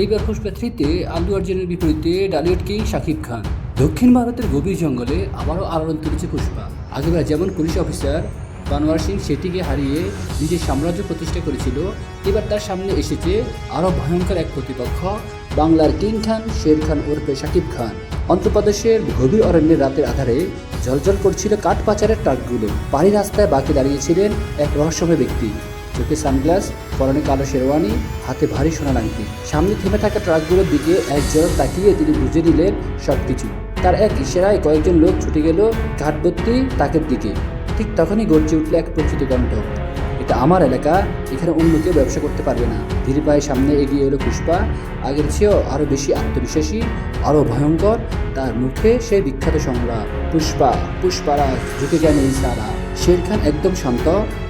এইবার পুষ্পা থ্রিতে আল্লু অর্জুনের বিপরীতে ডালিউড কিং শাকিব খান। দক্ষিণ ভারতের গভীর জঙ্গলে আবারও আলোড়ন তুলেছে পুষ্পা আগেবার যেমন পুলিশ অফিসার বানোয়ার সিং সেটিকে হারিয়ে নিজের সাম্রাজ্য প্রতিষ্ঠা করেছিল, এবার তার সামনে এসেছে আরও ভয়ঙ্কর এক প্রতিপক্ষ, বাংলার কিং খান, শের খান ওরফে শাকিব খান। অন্ধ্রপ্রদেশের গভীর অরণ্যের রাতের আধারে জলজল করছিল কাঠ পাচারের ট্রাকগুলো। পাড়ি রাস্তায় বাকি দাঁড়িয়েছিলেন এক রহস্যময় ব্যক্তি। চোখে সানগ্লাস, পরনে কালো শেরওয়ানি, হাতে ভারী সোনার আংটি সামনে থেমে থাকা ট্রাকগুলোর দিকে এক জোর তাকিয়ে তিনি বুঝে নিলেন সবকিছু। তার এক ইশারায় কয়েকজন লোক ছুটে গেল ঘাটবর্তী তাকের দিকে। ঠিক তখনই গর্জে উঠল এক পরিচিত কণ্ঠ। এটা আমার এলাকা, এখানে অন্য কেউ ব্যবসা করতে পারবে না। ধীরে পায়ে সামনে এগিয়ে এলো পুষ্পা। আগের চেয়েও আরও বেশি আত্মবিশ্বাসী, আরও ভয়ঙ্কর, তার মুখে সেই বিখ্যাত সংলাপ, পুষ্পা পুষ্পারাজ ঝুঁকে গেন এই সারা। শের খান একদম শান্ত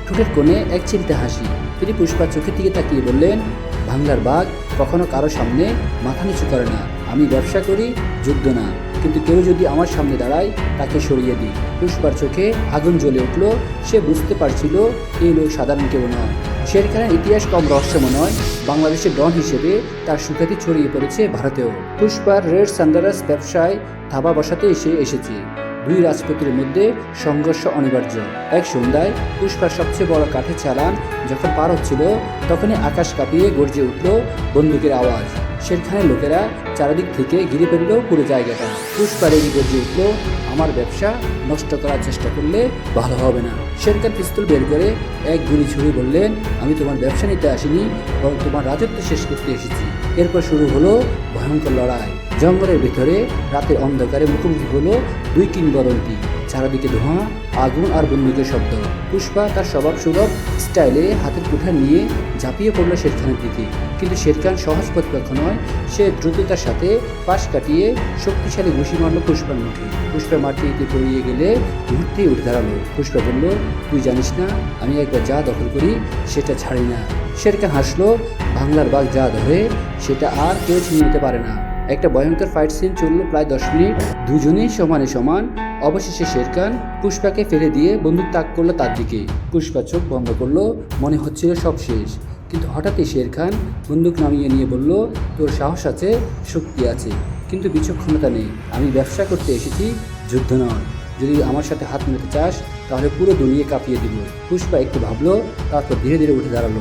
ঠোঁটের কোণে এক চিলতে হাসি। তিনি পুষ্পার চোখের দিকে তাকিয়ে বললেন, বাংলার বাঘ কখনো কারও সামনে মাথা নিচু করে না। আমি ব্যবসা করি যুদ্ধ না। কিন্তু কেউ যদি আমার সামনে দাঁড়ায়, তাকে সরিয়ে দিই। পুষ্পার চোখে আগুন জ্বলে উঠল। সে বুঝতে পারছিল, এই লোক সাধারণ কেউ নয় শের খানের ইতিহাস কম রহস্যময় নয়, বাংলাদেশের ডন হিসেবে তার সুখ্যাতি ছড়িয়ে পড়েছে ভারতেও। পুষ্পার রেড সান্ডারাস ব্যবসায় থাবা বসাতে এসে এসেছে। দুই রাজপুতের মধ্যে সংঘর্ষ অনিবার্য। এক সন্ধ্যায় পুষ্পার সবচেয়ে বড় কাঠের চালান যখন পার হচ্ছিল, তখনই আকাশ কাঁপিয়ে গর্জে উঠল বন্দুকের আওয়াজ। শেরখানের লোকেরা চারিদিক থেকে ঘিরে ফেলল পুরো জায়গাটা। পুষ্পা রেগে গর্জে উঠল, আমার ব্যবসা নষ্ট করার চেষ্টা করলে ভালো হবে না। শেরখান পিস্তল বের করে এক গুলি ছুড়ে বললেন, আমি তোমার ব্যবসা নিতে আসিনি, বরং তোমার রাজত্ব শেষ করতে এসেছি। এরপর শুরু হলো ভয়ঙ্কর লড়াই। জঙ্গলের ভিতরে রাতের অন্ধকারে মুখোমুখি হলো দুই কিংবদন্তি। চারিদিকে ধোঁয়া, আগুন আর বন্দুকের শব্দ। পুষ্পা তার স্বভাব সুলভ স্টাইলে হাতের কুঠার নিয়ে ঝাঁপিয়ে পড়ল শেরখানের দিকে। কিন্তু শেরখান সহজ প্রতিপক্ষ নয়, সে দ্রুততার সাথে পাশ কাটিয়ে শক্তিশালী ঘুষি মারল পুষ্পার মুখে। পুষ্পা মাটিতে পড়িয়ে গেলে মুহূর্তেই উঠে দাঁড়াল। পুষ্পা বলল, তুই জানিস না, আমি একবার যা দখল করি, সেটা ছাড়ি না শেরখান হাসলো, বাংলার বাঘ যা ধরে সেটা আর কেউ ছিনিয়ে নিতে পারে না। একটা ভয়ঙ্কর ফাইট সিন চলল প্রায় দশ মিনিট। দুজনেই সমানে সমান। অবশেষে শেরখান পুষ্পাকে ফেলে দিয়ে বন্দুক তাক করল তার দিকে। পুষ্পা চোখ বন্ধ করল, মনে হচ্ছিল সব শেষ। কিন্তু হঠাৎই শের খান বন্দুক নামিয়ে নিয়ে বলল, তোর সাহস আছে, শক্তি আছে, কিন্তু বিচক্ষণতা নেই। আমি ব্যবসা করতে এসেছি, যুদ্ধ নয়। যদি আমার সাথে হাত মেলাতে চাস, তাহলে পুরো দুনিয়া কাঁপিয়ে দিব। পুষ্পা একটু ভাবলো, তারপর ধীরে ধীরে উঠে দাঁড়াল।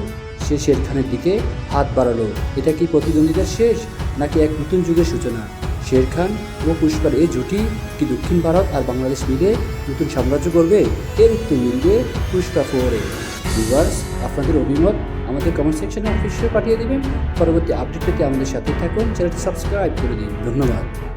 সে শের খানের দিকে হাত বাড়ালো। এটা কি প্রতিদ্বন্দ্বিতার শেষ? নাকি এক নতুন যুগের সূচনা? শের খান ও পুষ্পার এই জুটি কি দক্ষিণ ভারত আর বাংলাদেশ মিলে নতুন সাম্রাজ্য করবে এর উত্তর মিলবে পুষ্পা ফোরে। ভিউয়ার্স, আপনাদের অভিমত আমাদের কমেন্ট সেকশনে অফিসে পাঠিয়ে দেবেন। পরবর্তী আপডেট পেতে আমাদের সাথে থাকুন। চ্যানেলটি সাবস্ক্রাইব করে দিন। ধন্যবাদ।